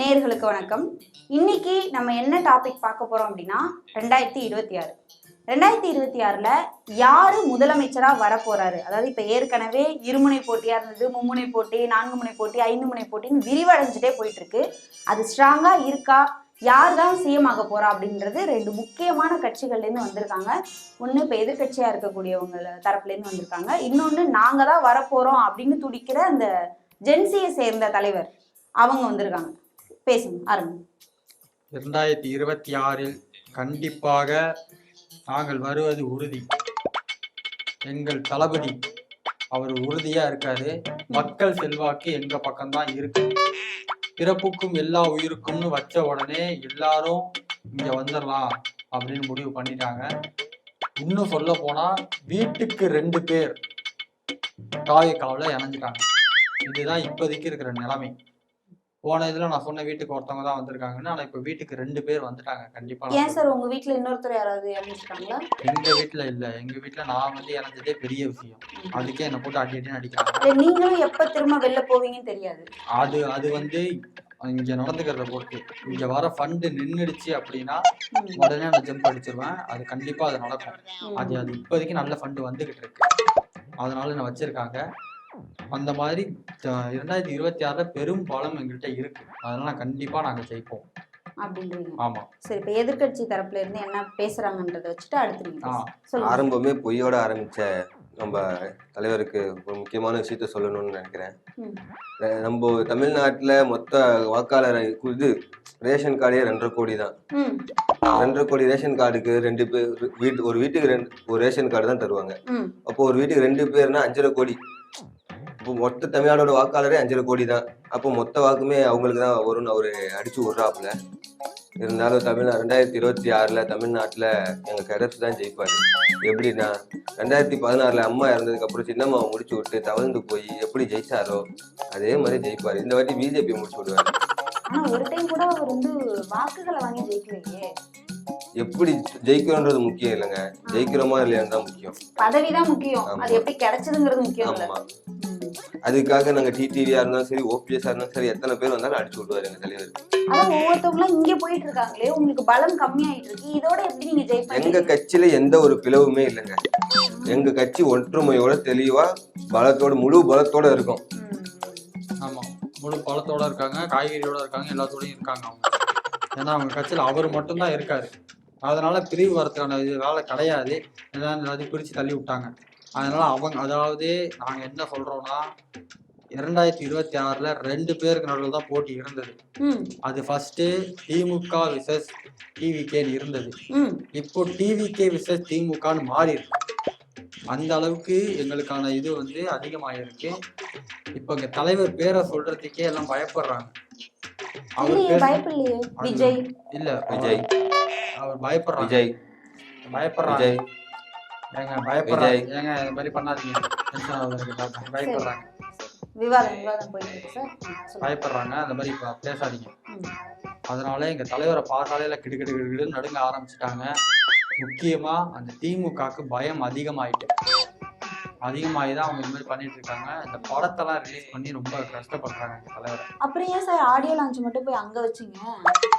நேர்களுக்கு வணக்கம். இன்னைக்கு நம்ம என்ன டாபிக் பார்க்க போறோம் அப்படின்னா ரெண்டாயிரத்தி இருபத்தி ஆறு. ரெண்டாயிரத்தி இருபத்தி ஆறுல யாரு முதலமைச்சரா வரப்போறாரு? அதாவது இப்ப ஏற்கனவே இருமுனை போட்டியா இருந்தது மும்முனை போட்டி நான்கு முனை போட்டி ஐந்து முனை போட்டின்னு விரிவடைஞ்சிட்டே போயிட்டு இருக்கு அது ஸ்ட்ராங்கா இருக்கா? யார் தான் சிஎம் ஆக போறா அப்படின்றது ரெண்டு முக்கியமான கட்சிகள்லேருந்து வந்திருக்காங்க. ஒன்று இப்போ எதிர்க்கட்சியா இருக்கக்கூடியவங்க தரப்புலேருந்து வந்திருக்காங்க. இன்னொன்று நாங்க தான் வரப்போறோம் அப்படின்னு துடிக்கிற அந்த ஜென்சியை சேர்ந்த தலைவர் அவங்க வந்திருக்காங்க. பேசுங்க ஆரம்பி இரண்டாயிரத்தி இருபத்தி ஆறில் கண்டிப்பாக நாங்கள் வருவது உறுதி. எங்கள் தளபதி அவர் உறுதியா இருக்காரு. மக்கள் செல்வாக்கு எங்க பக்கம்தான் இருக்கு. பிறப்புக்கும் எல்லா உயிருக்கும்னு வச்ச உடனே எல்லாரும் இங்க வந்துடலாம் அப்படின்னு முடிவு பண்ணிட்டாங்க. இன்னும் சொல்ல போனா வீட்டுக்கு ரெண்டு பேர் காவியக்காவில் இணைஞ்சிட்டாங்க. இதுதான் இப்போதைக்கு இருக்கிற நிலைமை. போன இதுல நான் சொன்ன வீட்டுக்கு ஒருத்தவங்க தான் வந்திருக்காங்கன்னு ஆனா இப்ப வீட்டுக்கு ரெண்டு பேர் வந்துட்டாங்க. கண்டிப்பா ஏன் சார் உங்க வீட்ல இன்னொருத்தர் யாராவது இறந்துருக்காங்களா? எங்க வீட்ல இல்ல. எங்க வீட்ல நான் வந்து இறந்ததே பெரிய விஷயம். அதுக்கே என்ன போட்டு அடி அடின்னு அடிக்கிறாங்க. நீங்களும் எப்ப திரும்ப வெளில போவீங்கன்னு தெரியாது. அது அது வந்து இங்க நடந்துக்கிறத பொறுத்து. இங்க வர ஃபண்டு நின்னுடுச்சு அப்படின்னா உடனே நான் ஜம்ப் அடிச்சிருவேன். அது கண்டிப்பா அது நடக்கும். அது அது இப்போதைக்கு நல்ல ஃபண்டு வந்துகிட்டு இருக்கு. அதனால என்ன வச்சிருக்காங்க? அந்த மாதிரி இரண்டாயிரத்தி இருபத்தி ஆறுல பெரும் பலம் எங்கள்கிட்ட இருக்கு. அதனால கண்டிப்பா நாங்க ஜெயிப்போம். அப்படின்றீங்க. ஆமா. சரி இப்ப எதிர்க்கட்சி தரப்புல இருந்து என்ன பேசுறாங்கன்றத வச்சுட்டு அடுத்து நீங்க ஆ. பேசுங்க. சொல்லுங்க. ஆரம்பமே பொய்யோட ஆரம்பிச்ச நம்ம தலைவருக்கு ஒரு முக்கியமான விஷயத்த சொல்லணும்னு நினைக்கிறேன். நம்ம தமிழ்நாட்டுல மொத்த வாக்காளர் இது ரேஷன் கார்டே ரெண்டரை கோடி தான். ரெண்டரை கோடி ரேஷன் கார்டுக்கு ரெண்டு பேர் வீட்டு ஒரு வீட்டுக்கு ரெண்டு ஒரு ரேஷன் கார்டு தான் தருவாங்க. அப்போ ஒரு வீட்டுக்கு ரெண்டு பேர்னா அஞ்சரை கோடி. இப்போ மொத்த தமிழ்நாடோட வாக்காளரே அஞ்சரை கோடி தான் அப்போ மொத்த வாக்குமே அவங்களுக்கு தான் வரும்னு அவரு அடிச்சு விட்றாப்புல. இருந்தாலும் தமிழ்நா ரெண்டாயிரத்தி இருபத்தி ஆறுல தமிழ்நாட்டுல எங்க கருத்து தான் ஜெயிப்பாரு. எப்படின்னா ரெண்டாயிரத்தி பதினாறுல அம்மா இறந்ததுக்கு அப்புறம் சின்னம்மாவை முடிச்சு விட்டு தவழ்ந்து போய் எப்படி ஜெயிச்சாரோ அதே மாதிரி ஜெயிப்பாரு. இந்த வாட்டி பிஜேபி முடிச்சு விடுவாரு. ஒரு டைம் கூட அவர் வந்து வாக்குகளை வாங்கி ஜெயிக்கலையே. எப்படி ஜெயிக்கிறோன்றது முக்கியம் இல்லைங்க. ஜெயிக்கிறோமா இல்லையான்னு தான் முக்கியம். பதவி தான் முக்கியம். அது எப்படி கிடைச்சதுங்கிறது முக்கியம் ஆமா. அதுக்காக நாங்க டிடிவியா இருந்தாலும் சரி ஓபிஎஸ்ஆ இருந்தாலும் சரி எத்தனை பேர் வந்தாலும் அடிச்சு விடுவாரு எங்க தலைவர். அதான் ஒவ்வொருத்தவங்களும் இங்க போயிட்டு இருக்காங்களே உங்களுக்கு பலம் கம்மியாயிட்டு இருக்கு. இதோட எப்படி நீங்க எங்க ஜெயிப்பீங்க கட்சியில எந்த ஒரு பிளவுமே இல்லைங்க. எங்க கட்சி ஒற்றுமையோட தெளிவா பலத்தோட முழு பலத்தோட இருக்கும். ஆமா. முழு பழத்தோட இருக்காங்க காய்கறியோட இருக்காங்க எல்லாத்தோடயும் இருக்காங்க அவங்க. ஏன்னா அவங்க கட்சியில அவர் மட்டும்தான் இருக்காரு. அதனால பிரிவு வரதுக்கான இது வேலை கிடையாது. எல்லாத்தையும் பிரிச்சு தள்ளி விட்டாங்க. அதனால அவங்க அதாவது நாங்க என்ன சொல்றோம்னா இரண்டாயிரத்தி இருபத்தி ஆறுல ரெண்டு பேருக்கு நடுவில் தான் போட்டி இருந்தது. ம், அது ஃபர்ஸ்ட் திமுக விசஸ் டிவிகேன்னு இருந்தது. ம், இப்போ டிவிகே விசஸ் திமுகன்னு மாறி இருக்கு அந்த அளவுக்கு எங்களுக்கான இது வந்து அதிகமாயிருக்கு. இப்போ எங்க தலைவர் பேரை சொல்றதுக்கே எல்லாம் பயப்படுறாங்க. அவர் இல்ல விஜய். அவர் பயப்படுறாங்க. விஜய். பயப்படுறாங்க. விஜய். ஏங்க பயப்படுறாங்க ஏங்க இந்த மாதிரி பண்ணாதீங்க. டென்ஷன் பயப்படுறாங்க. விவாதம் விவாதம் போயிட்டு இருக்கு சார் ம், சொல்லுங்க. பயப்படுறாங்க அந்த மாதிரி இப்ப பேசாதீங்க. அதனால எங்க தலைவரை பார்த்தாலே எல்லாம் கிடு கிடு கிடு கிடுன்னு நடுங்க ஆரம்பிச்சிட்டாங்க. முக்கியமா அந்த திமுகக்கு பயம் அதிகமாயிட்டு. அதிகமாகி தான் அவங்க இந்த மாதிரி பண்ணிட்டு இருக்காங்க இந்த படத்தெல்லாம் ரிலீஸ் பண்ணி ரொம்ப கஷ்டப்படுறாங்க எங்க தலைவரை. அப்புறம் ஏன் சார் ஆடியோ லான்ச் மட்டும் போய் அங்க வச்சீங்க?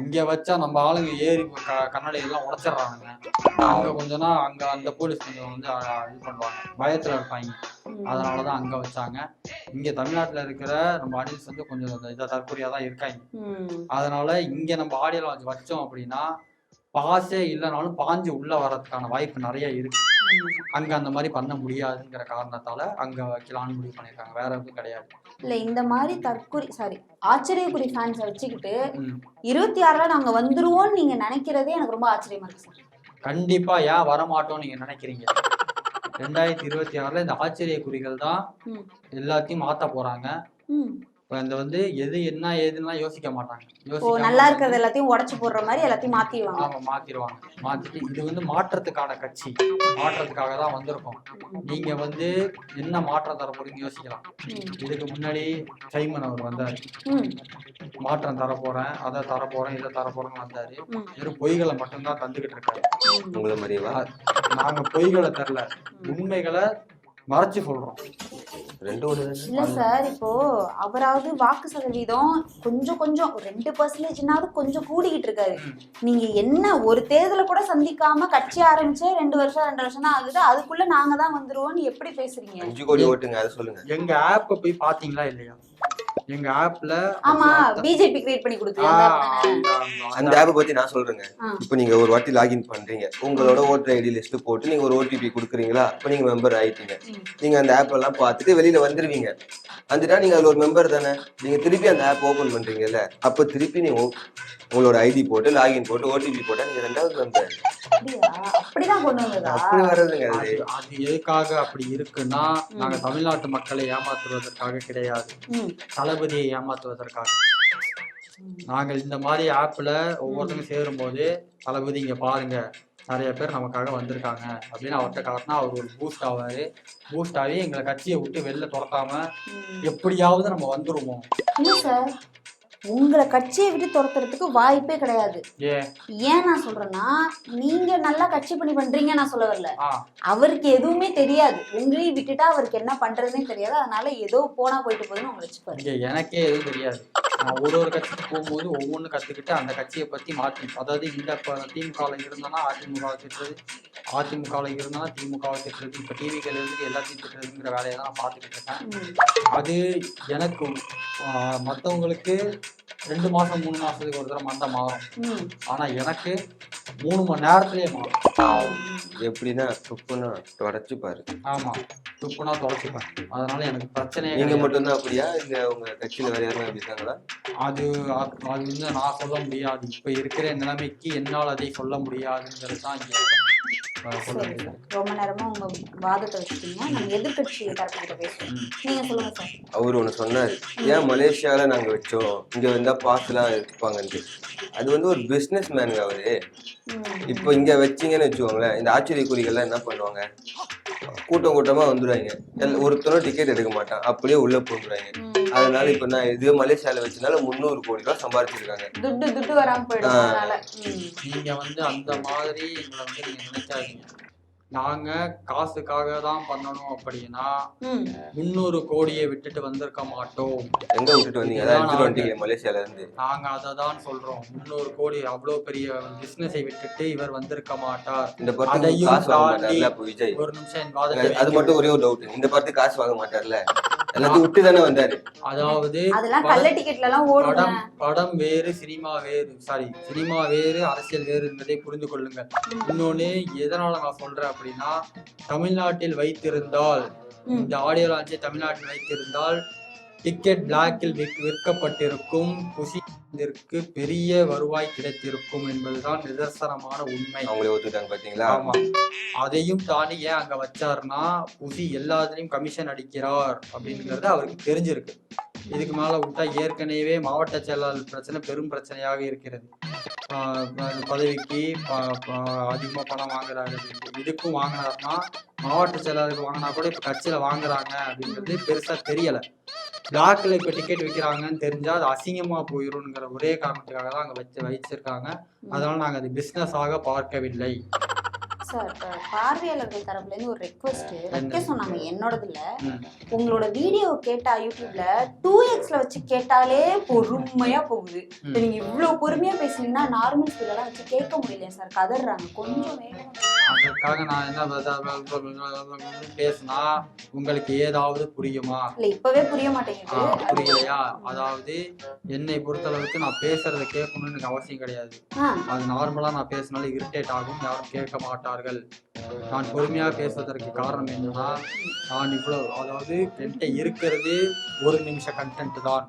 இங்க வச்சா நம்ம ஆளுங்க ஏறி க- கண்ணாடி எல்லாம் உடைச்சிடுறாங்க அங்க கொஞ்சம்னா அங்க அந்த போலீஸ் கொஞ்சம் வந்து இது பண்ணுவாங்க. பயத்துல இருப்பாங்க. அதனாலதான் அங்க வச்சாங்க. இங்க தமிழ்நாட்டுல இருக்கிற நம்ம ஆடியன்ஸ் வந்து கொஞ்சம் இதை தற்கொலையா தான் இருக்காங்க. அதனால இங்க நம்ம ஆடியோ லான்ச் வச்சோம் அப்படின்னா பாஸே இல்லைனாலும் பாஞ்சு உள்ள வர்றதுக்கான வாய்ப்பு நிறைய இருக்கு. அங்க அந்த மாதிரி பண்ண முடியாதுங்கிற காரணத்தால அங்க வைக்கலாம்னு முடிவு பண்ணிருக்காங்க வேற எதுவும் கிடையாது. இல்ல இந்த மாதிரி தற்கொலை சாரி ஆச்சரியக்குறி ஃபேன்ஸை வச்சுக்கிட்டு. இருபத்தி ஆறுல நாங்க வந்துருவோம்னு நீங்க நினைக்கிறதே எனக்கு ரொம்ப ஆச்சரியமா இருக்கு சார் கண்டிப்பா ஏன் வரமாட்டோம்னு நீங்க நினைக்கிறீங்க? ரெண்டாயிரத்தி இருபத்தி ஆறுல இந்த ஆச்சரிய குறிகள் தான். எல்லாத்தையும் மாத்த போறாங்க. இந்த வந்து எது என்ன ஏதுன்னா யோசிக்க மாட்டாங்க. நல்லா இருக்கிறது எல்லாத்தையும் உடைச்சு போடுற மாதிரி எல்லாத்தையும் மாத்திடுவாங்க. ஆமா மாத்திடுவாங்க. மாத்திட்டு இது வந்து மாற்றத்துக்கான கட்சி. மாற்றத்துக்காக தான் வந்திருக்கோம். நீங்க வந்து என்ன மாற்றம் தர போறீங்கன்னு யோசிக்கலாம். இதுக்கு முன்னாடி சைமன் அவர் வந்தாரு. ம். மாற்றம் தர போறேன் அதை தர போறேன் இதை தர போறேன்னு வந்தாரு. வெறும் பொய்களை மட்டும்தான் தந்துகிட்டு இருக்காரு. உங்களை மாதிரியவா நாங்க பொய்களை தரல. உண்மைகளை மறைச்சு சொல்றோம். இல்ல சார் இப்போ அவராவது வாக்கு சதவீதம் கொஞ்சம் கொஞ்சம் ரெண்டு பர்சன்டேஜ்னாவது கொஞ்சம் கூடிக்கிட்டு இருக்காரு. நீங்க என்ன ஒரு தேர்தலை கூட சந்திக்காம கட்சி ஆரம்பிச்சே ரெண்டு வருஷம் ரெண்டு வருஷம் தான் ஆகுது. அதுக்குள்ள நாங்க தான் வந்துருவோம்னு எப்படி பேசுறீங்க? அஞ்சு கோடி ஓட்டுங்க அதை சொல்லுங்க. எங்க ஆப்ப போய் பாத்தீங்களா இல்லையா? எங்க ஆப்ல ஆமா பிஜேபி கிரியேட் பண்ணி கொடுத்தீங்க அந்த ஆப்பை பத்தி நான் சொல்றேங்க. இப்போ நீங்க ஒரு வாட்டி லாகின் பண்றீங்க. உங்களோட ஓட்டர் ஐடி லிஸ்ட் போட்டு நீங்க ஒரு ஓடிபி கொடுக்குறீங்களா? அப்ப நீங்க மெம்பர் ஆயிட்டீங்க. நீங்க அந்த ஆப் எல்லாம் பார்த்துட்டு வெளியில வந்துருவீங்க. வந்துட்டா நீங்க அதுல ஒரு மெம்பர் தானே. நீங்க திருப்பி அந்த ஆப் ஓபன் பண்றீங்கல்ல அப்ப திருப்பி நீங்க உ- உங்களோட ஐடி போட்டு லாகின் போட்டு ஓடிபி போட்டா நீங்க ரெண்டாவது மெம்பர் அப்படி அது எதுக்காக அப்படி இருக்குன்னா நாங்க தமிழ்நாட்டு மக்களை ஏமாத்துவதற்காக கிடையாது. தளபதியை ஏமாத்துவதற்காக. நாங்கள் இந்த மாதிரி ஆப்ல ஒவ்வொருத்தங்க சேரும்போது தளபதி இங்க பாருங்க நிறைய பேர் நமக்காக வந்திருக்காங்க அப்படின்னு அவர்கிட்ட காட்டினா அவர் ஒரு பூஸ்ட் ஆவாரு. பூஸ்ட் ஆகி எங்களை கட்சியை விட்டு வெளில துரத்தாம. எப்படியாவது நம்ம வந்துருவோம். உங்களை கட்சியை விட்டு துரத்துறதுக்கு வாய்ப்பே கிடையாது. ஏன் நான் சொல்றேன்னா நீங்க நல்லா கட்சி பணி பண்றீங்க நான் சொல்ல வரல. அவருக்கு எதுவுமே தெரியாது. உங்களையும் விட்டுட்டா அவருக்கு என்ன பண்றதுன்னே தெரியாது. அதனால ஏதோ போனா போயிட்டு போகுதுன்னு உங்களை வச்சுப்பாரு. எனக்கே எதுவும் தெரியாது. ஒரு ஒரு கட்சிக்கு போகும்போது ஒவ்வொன்று கத்துக்கிட்டு அந்த கட்சியை பத்தி மாத்தி அதாவது இந்த இப்ப திமுகல இருந்தனா அதிமுக திட்டுறது அதிமுகல இருந்தனா திமுக திட்டுறது இப்ப டிவிகள் இருந்து எல்லாத்தையும் திட்டுறதுங்கிற வேலையை தான் நான் பார்த்துக்கிட்டு இருக்கேன். அது எனக்கு ஆஹ், மத்தவங்களுக்கு ரெண்டு மாசம் மூணு மாசத்துக்கு ஒரு தடவை மண்டை மாறும். ம். ஆனா எனக்கு மூணு மணி நேரத்திலேயே மாறும். எப்படின்னா துப்புனா தொடச்சு பாரு. ஆமா. துப்புனா தொலைச்சிப்பேன் அதனால எனக்கு பிரச்சனையே நீங்க. மட்டும்தான் அப்படியா? இல்ல உங்க கட்சியில வேற யாரும் அப்படி இருக்காங்களா அது அது வந்து நான் சொல்ல முடியாது. இப்ப இருக்கிற நிலைமைக்கு என்னால் அதை சொல்ல முடியாதுங்கிறது தான் இங்க அஹ், சொல்ல சரி முடியாது சார். ரொம்ப நேரமா உங்க வாதத்தை வச்சுட்டீங்க. நம்ம எதிர்கட்சி தரப்புகிட்ட பேசுவோம். ம். நீங்க சொல்லுங்க சார். அவர் ஒண்ணு சொன்னாரு. ஏன் மலேசியால நாங்க வச்சோம்? இங்க வந்தா பாஸ் எல்லாம் இருப்பாங்கன்ட்டு அது வந்து ஒரு பிசினஸ் மேனுங்க அவரு. இப்போ இங்க வச்சீங்கன்னு வச்சுக்கோங்களேன் இந்த ஆச்சரிய குறிகள்லாம் என்ன பண்ணுவாங்க? கூட்டம் கூட்டமா வந்துருவாங்க. எல்~ ஒருத்தரும் டிக்கெட் எடுக்க மாட்டான். அப்படியே உள்ள போந்துருவாங்க. ம். அதனால இப்ப நான் இதுவே மலேசியால வச்சனால முந்நூறு கோடி ரூபாய் சம்பாதிச்சிருக்காங்க துட்டு துட்டு வராம போயிடும் ஆ. அதனால. ம். நீங்க வந்து அந்த மாதிரி எங்களை வந்து நீங்க நினைக்காதீங்க. நாங்க காசுக்காக தான் பண்ணணும் அப்படின்னா ம். முந்நூறு கோடியை விட்டுட்டு வந்திருக்க மாட்டோம். எங்க விட்டுட்டு வந்தீங்க? அதான் எடுத்துட்டு வந்துட்டீங்க மலேசியால இருந்து. நாங்க அதை தான் சொல்றோம். முந்நூறு கோடி அவ்வளவு பெரிய பிசினஸை விட்டுட்டு இவர் வந்திருக்க மாட்டார். இந்த படத்துக்கு அதையும் காசு வாங்க தாண்டி மாட்டார்ல அப்ப விஜய். ஒரு நிமிஷம் என் வாதத்தை அது மட்டும் ஒரே ஒரு டவுட் இந்த படத்துக்கு காசு வாங்க மாட்டார்ல? எல்லாத்தையும் விட்டு தானே வந்தாரு. அதாவது அதெல்லாம் படம் கள்ள டிக்கெட்ல எல்லாம் படம் படம் வேறு சினிமா வேறு சாரி சினிமா வேறு அரசியல் வேறு என்பதை புரிந்து கொள்ளுங்கள். இன்னொன்னு எதனால நான் சொல்றேன் அப்படின்னா தமிழ்நாட்டில் வைத்திருந்தால். இந்த ஆடியோ லான்ச்சை தமிழ்நாட்டில் வைத்திருந்தால் டிக்கெட் பிளாக்கில் விற்- விற்கப்பட்டிருக்கும் குசிந்திற்கு பெரிய வருவாய் கிடைத்திருக்கும் என்பதுதான் நிதர்சனமான உண்மை. அவங்களே ஒத்துக்கிட்டாங்க பாத்தீங்களா? ஆமா. அதையும் தாண்டி ஏன் அங்க வச்சாருன்னா புசி எல்லாத்துலயும் கமிஷன் அடிக்கிறார் அப்படிங்கிறது அவருக்கு தெரிஞ்சிருக்கு. இதுக்கு மேல விட்டா ஏற்கனவே மாவட்ட செயலாளர் பிரச்சனை பெரும் பிரச்சனையாக இருக்கிறது. பதவிக்கு ப- ப- அதிகமா பணம் வாங்குறாரு. இதுக்கும் வாங்கினாருன்னா மாவட்ட செயலாளருக்கு வாங்கினா கூட இப்ப கட்சியில வாங்குறாங்க அப்படிங்கிறது பெருசா தெரியல. பிளாக்ல இப்ப டிக்கெட் விற்கிறாங்கன்னு தெரிஞ்சா அது அசிங்கமா போயிரும்ங்கிற ஒரே காரணத்துக்காக தான் அங்க வச்சு வச்சிருக்காங்க. அதனால நாங்க அது பிசினஸ் ஆக பார்க்கவில்லை. சார் பார்வையாளர்கள் தரப்புல இருந்து ஒரு ரெக்வஸ்ட் வைக்க சொன்னாங்க. என்னோடது இல்ல ம். உங்களோட வீடியோ கேட்டா யூடியூப்ல டூ எக்ஸ்ல வச்சு கேட்டாலே பொறுமையா போகுது. இப்ப நீங்க இவ்வளவு பொறுமையா பேசுனீங்கன்னா நார்மல் ஸ்பீட்லாம் வச்சு கேட்க முடியல சார்? கதறாங்க. கொஞ்சம் வேகமா அதற்காக நான் என்ன பேசினா உங்களுக்கு ஏதாவது புரியுமா? இல்ல இப்பவே புரிய மாட்டேங்குது. புரியலையா? அதாவது என்னை பொறுத்தளவுக்கு நான் பேசுறத கேட்கணும்னு எனக்கு அவசியம் கிடையாது. அது நார்மலா நான் பேசினாலும் இரிட்டேட் ஆகும். யாரும் கேட்க மாட்டார்கள் நான் பொறுமையா பேசுவதற்கு காரணம் என்னன்னா நான் இவ்வளவு அதாவது என்கிட்ட இருக்கிறது ஒரு நிமிஷ கண்டென்ட் தான்.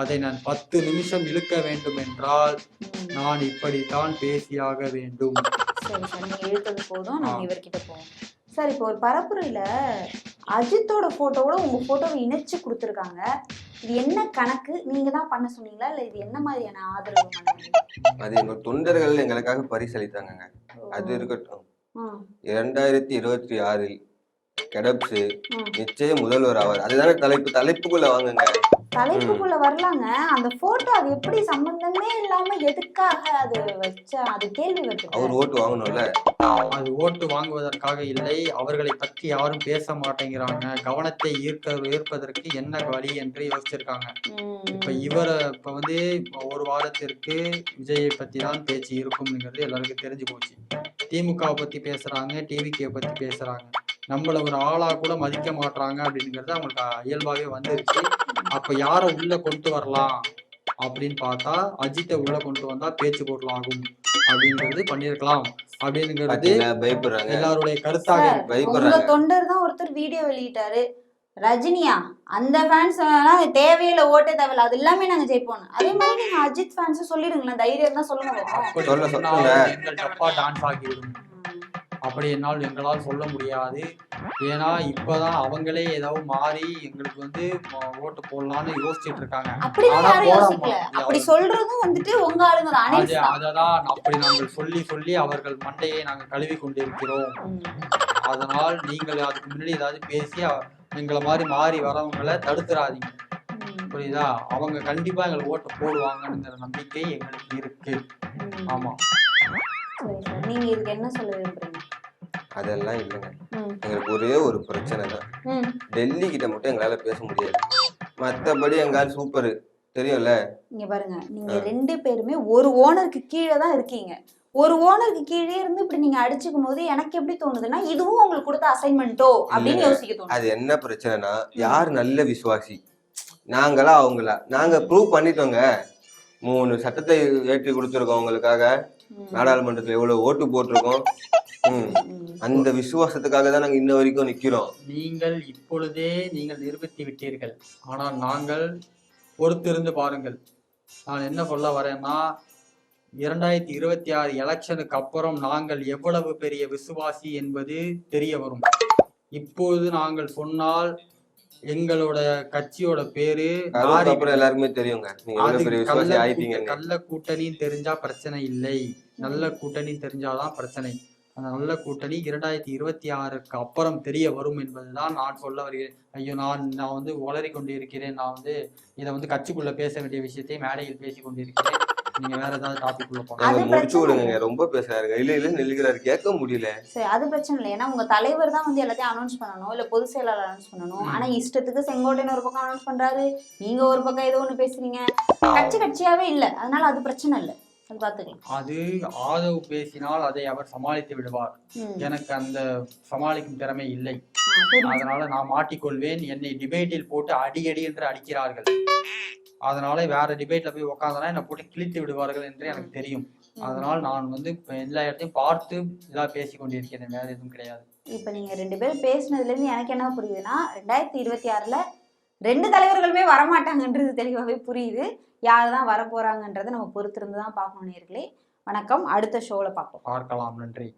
அதை நான் பத்து நிமிஷம் இழுக்க வேண்டும் என்றால். நான் இப்படித்தான் பேசியாக வேண்டும். சரி சார் நீங்க இழுத்தது போதும். இவர்கிட்ட போவோம். சார் இப்போ ஒரு பரப்புரையில அஜித்தோட போட்டோவோட உங்க போட்டோவை இணைச்சு கொடுத்துருக்காங்க. இது என்ன கணக்கு? நீங்க தான் பண்ண சொன்னீங்களா? இல்ல இது என்ன மாதிரியான ஆதரவு? அது எங்க தொண்டர்கள் எங்களுக்காக பரிசளித்தாங்கங்க. அது இருக்கட்டும். இரண்டாயிரத்தி இருபத்தி ஆறில் கெடப்ஸ். நிச்சயம் முதல்வர் ஆவார். அதுதானே தலைப்பு? தலைப்புக்குள்ள வாங்குங்க. தலைப்புக்குள்ள வரலாங்க. அந்த போட்டோ அது எப்படி சம்பந்தமே இல்லாம எதுக்காக அது வச்சா அது கேள்வி வருது அவர் ஓட்டு வாங்கணும்ல? அது ஓட்டு வாங்குவதற்காக இல்லை. அவர்களை பற்றி யாரும் பேச மாட்டேங்கிறாங்க. கவனத்தை ஈர்க்க ஈர்ப்பதற்கு என்ன வழி என்று யோசிச்சிருக்காங்க. இப்ப இவரை இப்ப வந்து ஒரு வாரத்திற்கு விஜயை பத்தி தான் பேச்சு இருக்கும்ங்கிறது எல்லாருக்கும் தெரிஞ்சு போச்சு. திமுக பத்தி பேசுறாங்க டிவிகே பத்தி பேசுறாங்க. நம்மள ஒரு ஆளா கூட மதிக்க மாட்றாங்க அப்படிங்கிறது அவங்களுக்கு இயல்பாவே வந்துருச்சு. அப்ப யாரை உள்ள கொண்டு வரலாம்? அப்படின்னு பார்த்தா அஜித்தை உள்ள கொண்டு வந்தா பேச்சு பொருள் ஆகும். அப்படிங்கிறது பண்ணிருக்கலாம் அப்படிங்கிறது பயப்படுறாங்க. எல்லாருடைய கருத்தாக பயப்படுறாங்க தொண்டர் தான் ஒருத்தர் வீடியோ வெளியிட்டாரு. ரஜினியா அந்த ஃபேன்ஸ் தேவையில்லை ஓட்டே தேவையில்ல. அது எல்லாமே நாங்க ஜெயிப்போம் அதே மாதிரி நீங்க அஜித் ஃபேன்ஸ் சொல்லிடுங்களேன். தைரியம் தான் சொல்லுங்க. சொல்ல சொல்லுங்க. டான்ஸ் ஆகிவிடும் அப்படி என்னால் எங்களால் சொல்ல முடியாது. ஏன்னா இப்பதான் அவங்களே ஏதாவது மாறி எங்களுக்கு வந்து ஓட்டு போடலாம்னு யோசிச்சுட்டு இருக்காங்க. அப்படி சொல்றதும் வந்துட்டு உங்க ஆளுங்க அததான் அப்படி நாங்கள் சொல்லி சொல்லி அவர்கள் மண்டையை நாங்கள் கழுவி கொண்டிருக்கிறோம். அதனால் நீங்கள் அதுக்கு முன்னாடி ஏதாவது பேசி எங்களை மாதிரி மாறி வரவங்களை தடுத்துறாதீங்க. புரியுதா? அவங்க கண்டிப்பா எங்களுக்கு ஓட்டு போடுவாங்கங்கிற நம்பிக்கை எங்களுக்கு இருக்கு. ஆமா. நீங்க இதுக்கு என்ன சொல்ல விரும்புறீங்க? அதெல்லாம் இல்லைங்க. எங்களுக்கு ஒரே ஒரு பிரச்சனை தான். டெல்லி கிட்ட மட்டும் எங்களால பேச முடியாது. மத்தபடி எங்கால் சூப்பர் தெரியும்ல? இங்க பாருங்க. நீங்க. ரெண்டு பேருமே ஒரு ஓனருக்கு கீழே தான் இருக்கீங்க. ஒரு ஓனருக்கு கீழே இருந்து இப்படி நீங்க அடிச்சுக்கும் போது எனக்கு எப்படி தோணுதுன்னா இதுவும் உங்களுக்கு கொடுத்த அசைன்மெண்ட்டோ அப்படின்னு. யோசிக்க தோணுது. அது என்ன பிரச்சனைனா யார் நல்ல விசுவாசி? நாங்களா அவங்களா? நாங்க ப்ரூவ் பண்ணிட்டோங்க. மூணு சட்டத்தை ஏற்றி கொடுத்துருக்கோம் உங்களுக்காக. நாடாளுமன்றத்துல எவ்வளவு ஓட்டு போட்டிருக்கோம். அந்த விசுவாசத்துக்காக தான் நாங்க இன்ன வரைக்கும் நிக்கிறோம். நீங்கள் இப்பொழுதே நீங்கள் நிரூபித்து விட்டீர்கள். ஆனால் நாங்கள் பொறுத்திருந்து பாருங்கள். நான் என்ன சொல்ல வரேன்னா இரண்டாயிரத்தி இருபத்தி ஆறு எலெக்ஷனுக்கு அப்புறம் நாங்கள் எவ்வளவு பெரிய விசுவாசி என்பது தெரிய வரும். இப்பொழுது நாங்கள் சொன்னால் எங்களோட கட்சியோட பேரு எல்லாருக்குமே தெரியுங்க. நீங்க அது எவ்வளவு பெரிய விசுவாசி கள்ள ஆயிட்டீங்கன்னு கூட்ட- கள்ள கூட்டணின்னு தெரிஞ்சா பிரச்சனை இல்லை. நல்ல கூட்டணி தெரிஞ்சாதான் பிரச்சனை. அந்த நல்ல கூட்டணி இரண்டாயிரத்தி இருபத்தி ஆறுக்கு அப்புறம் தெரிய வரும் என்பதுதான் நான் சொல்ல வருகிறேன். ஐயோ நான் நான் வந்து உளறி கொண்டு இருக்கிறேன் நான் வந்து இதை வந்து கட்சிக்குள்ள பேச வேண்டிய விஷயத்தை மேடையில் பேசி கொண்டிருக்கிறேன். நீங்க வேற ஏதாவது டாபிக் உள்ள போங்க முடிச்சு விடுங்க. ரொம்ப பேசுறாருங்க இல்ல இல்ல நெல்லுகிறாரு. கேட்க முடியல. சரி அது பிரச்சனை இல்லை. ஏன்னா உங்க தலைவர் தான் வந்து எல்லாத்தையும் அனௌன்ஸ் பண்ணணும். இல்ல செயலாளர் அனௌன்ஸ் பண்ணணும். ஆனா இஷ்டத்துக்கு செங்கோட்டையன் ஒரு பக்கம் அனௌன்ஸ் பண்றாரு. நீங்க ஒரு பக்கம் ஏதோ ஒண்ணு பேசுறீங்க. கட்சி கட்சியாவே இல்ல. அதனால அது பிரச்சனை இல்ல. அது ஆதவ் பேசினால் அதை அவர் சமாளித்து விடுவார். எனக்கு அந்த சமாளிக்கும் திறமை இல்லை. அதனால நான் மாட்டிக்கொள்வேன். என்னை டிபேட்டில் போட்டு அடி அடி என்று அடிக்கிறார்கள். அதனால வேற டிபேட்ல போய் உட்காந்தனா என்னை போட்டு கிழித்து விடுவார்கள் என்று எனக்கு தெரியும். அதனால் நான் வந்து எல்லா இடத்தையும் பார்த்து இதா பேசி கொண்டிருக்கிறேன். வேற எதுவும் கிடையாது. இப்ப நீங்க ரெண்டு பேரும் பேசுனதுல இருந்து எனக்கு என்ன புரியுதுன்னா ரெண்டாயிரத்தி இருபத்தி ஆறுல ரெண்டு தலைவர்களுமே வரமாட்டாங்கன்றது தெளிவாகவே புரியுது. யார் தான் வரப்போறாங்கன்றதை நம்ம பொறுத்திருந்து தான் பார்க்கணும் நேர்களே. வணக்கம். அடுத்த ஷோவில் பார்ப்போம். பார்க்கலாம். நன்றி.